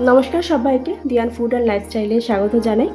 নমস্কার সবাইকে, দিয়ান food and লাইফস্টাইলে স্বাগত জানাই।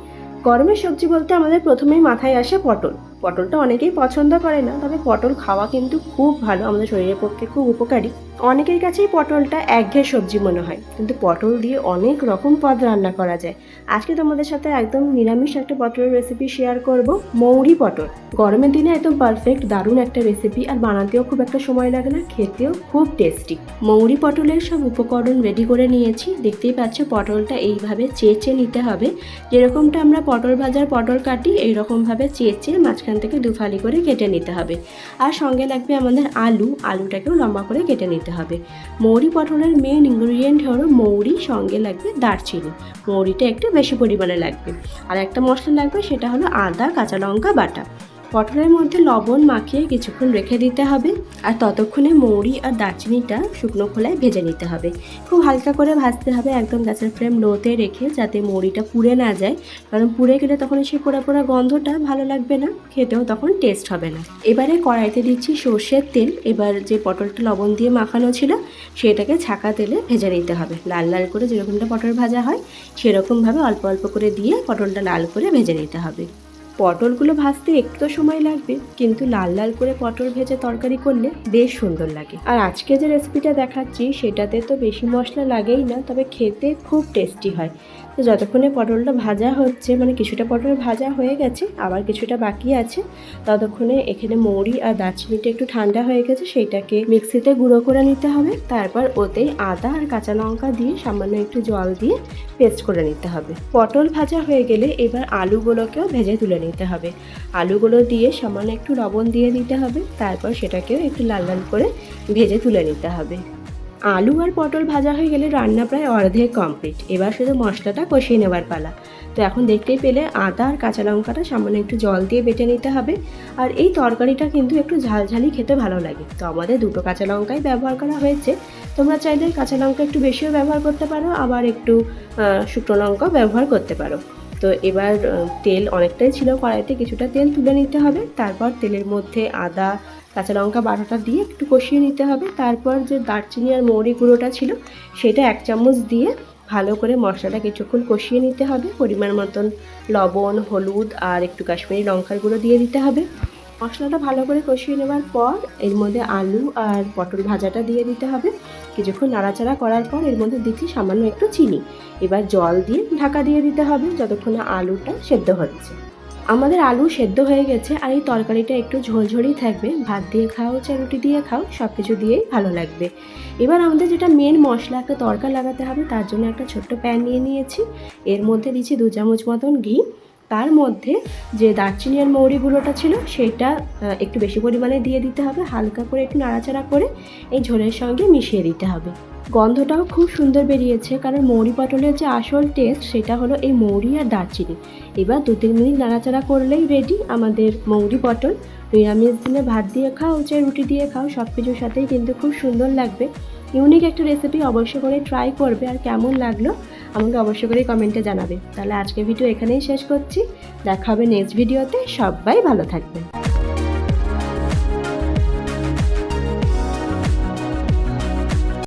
গরমের সবজি বলতে আমাদের প্রথমেই মাথায় আসে পটল। পটলটা অনেকেই পছন্দ করে না, তবে পটল খাওয়া কিন্তু খুব ভালো, আমাদের শরীরের পক্ষে খুব উপকারী। অনেকের কাছেই পটলটা একঘেয়ে সবজি মনে হয়, কিন্তু পটল দিয়ে অনেক রকম পদ রান্না করা যায়। আজকে তোমাদের সাথে একদম নিরামিষ একটা পটলের রেসিপি শেয়ার করব, মৌরি পটল। গরমের দিনে একদম পারফেক্ট দারুণ একটা রেসিপি আর বানাতেও খুব একটা সময় লাগে না, খেতেও খুব টেস্টি মৌরি পটলের সব উপকরণ রেডি করে নিয়েছি, দেখতেই পাচ্ছ পটলটা এইভাবে চেঁচে নিতে হবে। যেরকমটা আমরা পটল ভাজার পটল কাটি, এইরকমভাবে চেঁচে মাঝখান থেকে দু ফালি করে কেটে নিতে হবে। আর সঙ্গে লাগবে আমাদের আলু। আলুটাকেও লম্বা করে কেটে নিতে হবে। মৌরি পটলের মেন ইনগ্রিডিয়েন্ট হলো মৌরি, সঙ্গে লাগবে দারচিনি। মৌরিটা একটু বেশি পরিমাণে লাগবে। আর একটা মশলা লাগবে, সেটা হলো আদা, কাঁচা লঙ্কা, বাটা। পটলের মধ্যে লবণ মাখিয়ে কিছুক্ষণ রেখে দিতে হবে আর ততক্ষণে মৌরি আর দারচিনিটা শুকনো খোলায় ভেজে নিতে হবে। খুব হালকা করে ভাজতে হবে, একদম গ্যাসের ফ্লেম লোতে রেখে যাতে মৌরিটা পুড়ে না যায়। কারণ পুড়ে গেলে তখন সেই পোড়া পোড়া গন্ধটা ভালো লাগবে না, খেতেও তখন টেস্ট হবে না। এবারে কড়াইতে দিচ্ছি সর্ষের তেল। এবার যে পটলটা লবণ দিয়ে মাখানো ছিল, সেটাকে ছাকা তেলে ভেজে নিতে হবে। লাল লাল করে যেরকমটা পটল ভাজা হয়, সেরকমভাবে অল্প অল্প করে দিয়ে পটলটা লাল করে ভেজে নিতে হবে। পটলগুলো ভাজতে একটু সময় লাগবে, কিন্তু লাল লাল করে পটল ভেজে তরকারি করলে বেশ সুন্দর লাগে। আর আজকে যে রেসিপিটা দেখাচ্ছি, সেটাতে তো বেশি মশলা লাগেই না, তবে খেতে খুব টেস্টি হয়। তো যতক্ষণে পটলটা ভাজা হচ্ছে মানে কিছুটা পটল ভাজা হয়ে গেছে, আবার কিছুটা বাকি আছে, ততক্ষণে এখানে মৌরি আর দারচিনিটা একটু ঠান্ডা হয়ে গেছে, সেইটাকে মিক্সিতে গুঁড়ো করে নিতে হবে। তারপর ওতে আদা আর কাঁচা লঙ্কা দিয়ে সামান্য একটু জল দিয়ে পেস্ট করে নিতে হবে। পটল ভাজা হয়ে গেলে এবার আলুগুলোকেও ভেজে তুলে নিতে হবে। আলুগুলো দিয়ে সামান্য একটু লবণ দিয়ে দিতে হবে, তারপর সেটাকেও একটু লাল লাল করে ভেজে তুলে নিতে হবে। আলু আর পটল ভাজা হয়ে গেলে রান্না প্রায় অর্ধেক কমপ্লিট এবার শুধু মশলাটা কষিয়ে নেবার পালা। তো এখন দেখতেই পেলে আদা আর কাঁচা লঙ্কাটা সামান্য একটু জল দিয়ে বেটে নিতে হবে। আর এই তরকারিটা কিন্তু একটু ঝালঝালি খেতে ভালো লাগে। তো আমাদের দুটো কাঁচা লঙ্কাই ব্যবহার করা হয়েছে। তোমরা চাইলে কাঁচা লঙ্কা একটু বেশিও ব্যবহার করতে পারো, আবার একটু শুকনো লঙ্কাও ব্যবহার করতে পারো। তো এবার তেল অনেকটাই ছিল কড়াইতে, কিছুটা তেল তুলে নিতে হবে। তারপর তেলের মধ্যে আদা, কাঁচা লঙ্কা বাটাটা দিয়ে একটু কষিয়ে নিতে হবে। তারপর যে দারচিনি আর মৌরি গুঁড়োটা ছিল, সেটা এক চামচ দিয়ে ভালো করে মশলাটা কিছুক্ষণ কষিয়ে নিতে হবে। পরিমাণ মতন লবণ, হলুদ আর একটু কাশ্মীরি লঙ্কার গুঁড়ো দিয়ে দিতে হবে। মশলাটা ভালো করে কষিয়ে নেওয়ার পর এর মধ্যে আলু আর পটল ভাজাটা দিয়ে দিতে হবে। কিছুক্ষণ নাড়াচাড়া করার পর এর মধ্যে দিচ্ছি সামান্য একটু চিনি। এবার জল দিয়ে ঢাকা দিয়ে দিতে হবে যতক্ষণ না আলুটা সেদ্ধ হচ্ছে। আমাদের আলু সেদ্ধ হয়ে গেছে আর এই তরকারিটা একটু ঝোলঝোলই থাকবে। ভাত দিয়ে খাও চা রুটি দিয়ে খাও সব কিছু দিয়েই ভালো লাগবে। এবার আমাদের যেটা মেন মশলা একটা তরকা লাগাতে হবে, তার জন্য একটা ছোট্ট প্যান নিয়ে নিয়েছি। এর মধ্যে দিচ্ছি দু চামচ মতন ঘি। তার মধ্যে যে দারচিনি আর মৌরি গুঁড়োটা ছিল, সেটা একটু বেশি পরিমাণে দিয়ে দিতে হবে, হালকা করে একটু নাড়াচাড়া করে এই ঝোলের সঙ্গে মিশিয়ে দিতে হবে। গন্ধটাও খুব সুন্দর বেরিয়েছে, কারণ মৌরি পটলের যে আসল টেস্ট সেটা হলো এই মৌরি আর দারচিনি। এবার দু তিন মিনিট নাড়াচাড়া করলেই রেডি আমাদের মৌরি পটল। নিরামিষ দিনে ভাত দিয়ে খাও, চাই রুটি দিয়ে খাও সব কিছুর সাথেই কিন্তু খুব সুন্দর লাগবে। ইউনিক একটা রেসিপি অবশ্য করে ট্রাই করবে আর কেমন লাগল, আমাকে অবশ্য করে কমেন্টে জানাবে। তাহলে আজকে ভিডিও এখানেই শেষ করছি। দেখা হবে নেক্সট ভিডিওতে সবাই ভালো থাকবে